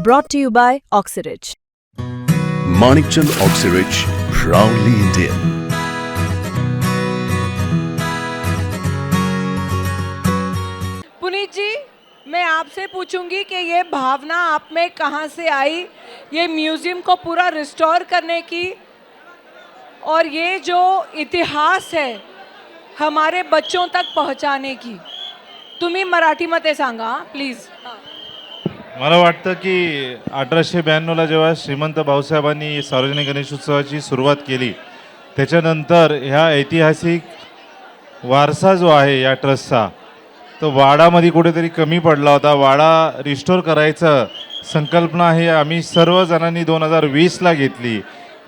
Brought to you by Oxyridge. Manikchand Oxyrich, proudly Indian. Puneet जी मैं आपसे पूछूँगी कि ये भावना आप में कहाँ से आई? ये म्यूज़ियम को पूरा रिस्टोर करने की? और ये जो इतिहास है हमारे बच्चों तक पहुँचाने की? तुम्ही मराठीमध्ये सांगा प्लीज़ मला वाटतं की अठराशे ब्याण्णवला जेव्हा श्रीमंत भाऊसाहेबांनी सार्वजनिक गणेशोत्सवाची सुरुवात केली त्याच्यानंतर ह्या ऐतिहासिक वारसा जो आहे या ट्रस्टचा तो वाडामध्ये कुठेतरी कमी पडला होता. वाडा रिस्टोर करायचं संकल्पना ही आम्ही सर्वजणांनी दोन हजार वीसला घेतली.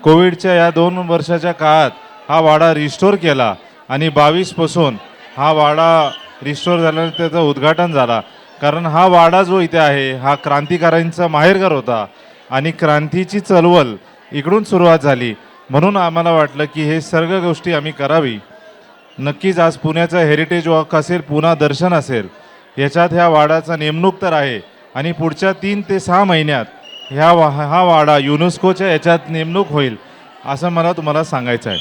कोविडच्या या दोन वर्षाच्या काळात हा वाडा रिस्टोर केला आणि बावीसपासून हा वाडा रिस्टोर झाल्यानंतर त्याचं उद्घाटन झाला. कारण हा वाडा जो इथे आहे हा क्रांतिकारांचा माहेरघर होता आणि क्रांतीची चळवळ इकडून सुरुवात झाली. म्हणून आम्हाला वाटलं की हे सर्व गोष्टी आम्ही करावी. नक्कीच आज पुण्याचा हेरिटेज वॉक असेल पुन्हा दर्शन असेल याच्यात ह्या वाडाचा नेमणूक तर आहे आणि पुढच्या तीन ते सहा महिन्यात ह्या वा हा वाडा युनेस्कोच्या याच्यात नेमणूक होईल असं मला तुम्हाला सांगायचं आहे.